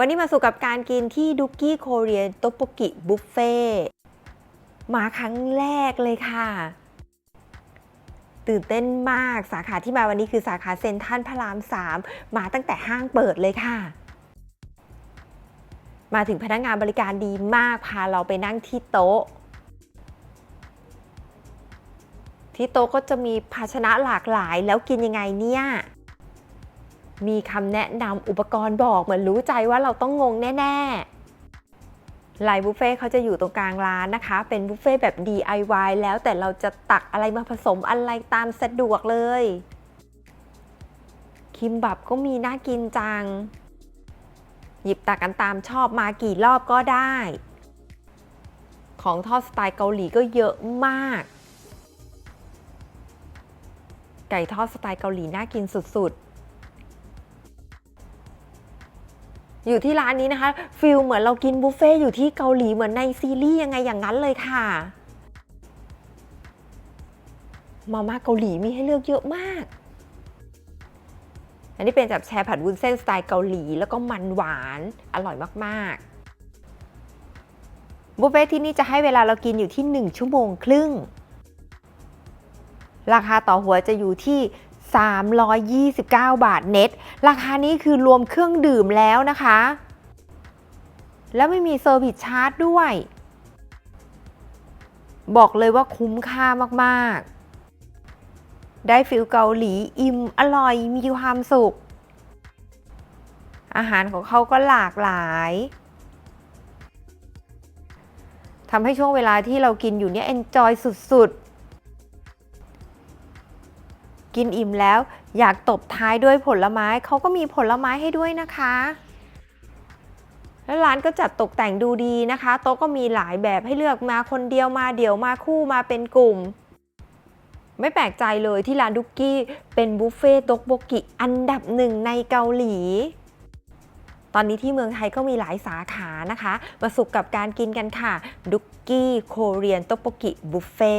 วันนี้มาสู่กับการกินที่ดุกกี้โคเรียนโตโปกิบุฟเฟ่มาครั้งแรกเลยค่ะ ตื่นเต้นมากสาขาที่มาวันนี้คือสาขาเซ็นทรัลพระราม 3 มาตั้งแต่ห้างเปิดเลยค่ะ มาถึงพนักงานบริการดีมากพาเราไปนั่งที่โต๊ะที่โต๊ะก็จะมีภาชนะหลากหลายแล้วกินยังไงเนี่ย มีคำแนะนำอุปกรณ์บอกเหมือนรู้ใจว่าเราต้องงงแน่ๆลายบุฟเฟ่เขาจะอยู่ตรงกลางร้านนะคะ เป็นบุฟเฟ่แบบ DIY แล้วแต่เราจะตักอะไรมาผสมอะไรตามสะดวกเลย คิมบับก็มีน่ากินจัง หยิบตักกันตามชอบมากี่รอบก็ได้ ของทอดสไตล์เกาหลีก็เยอะมากไก่ทอดสไตล์เกาหลีน่ากินสุด ๆ อยู่ที่ร้านนี้นะคะฟิลเหมือนเรากินบุฟเฟ่ต์อยู่ที่เกาหลีเหมือนในซีรีส์ยังไงอย่างนั้นเลยค่ะ มาม่าเกาหลีมีให้เลือกเยอะมาก อันนี้เป็นจับแชร์ผัดวุ้นเส้นสไตล์เกาหลีแล้วก็มันหวานอร่อยมากๆบุฟเฟ่ต์ที่นี่จะให้เวลาเรากินอยู่ที่ 1 ชั่วโมงครึ่งราคาต่อหัวจะอยู่ที่ 329 บาทเน็ต ราคานี้คือรวมเครื่องดื่มแล้วนะคะ แล้วไม่มีเซอร์วิสชาร์จด้วย บอกเลยว่าคุ้มค่ามากๆ ได้ฟิลเกาหลีอิ่มอร่อยมีความสุข อาหารของเขาก็หลากหลายทำให้ช่วงเวลาที่เรากินอยู่เนี่ยเอนจอยสุดๆ กินอิ่มแล้ว อยากตบท้ายด้วยผลไม้เขาก็มีผลไม้ให้ด้วยนะคะ แล้วร้านก็จัดตกแต่งดูดีนะคะ โต๊ะก็มีหลายแบบให้เลือกมาคนเดียวมาเดี่ยวมาคู่มาเป็นกลุ่ม ไม่แปลกใจเลยที่ร้านดุกกี้เป็นบุฟเฟ่ต๊กโบกิอันดับหนึ่งในเกาหลีตอนนี้ที่เมืองไทยก็มีหลายสาขานะคะ มาสุกกับการกินกันค่ะ ดุกกี้โคเรียนโต๊กโบกิบุฟเฟ่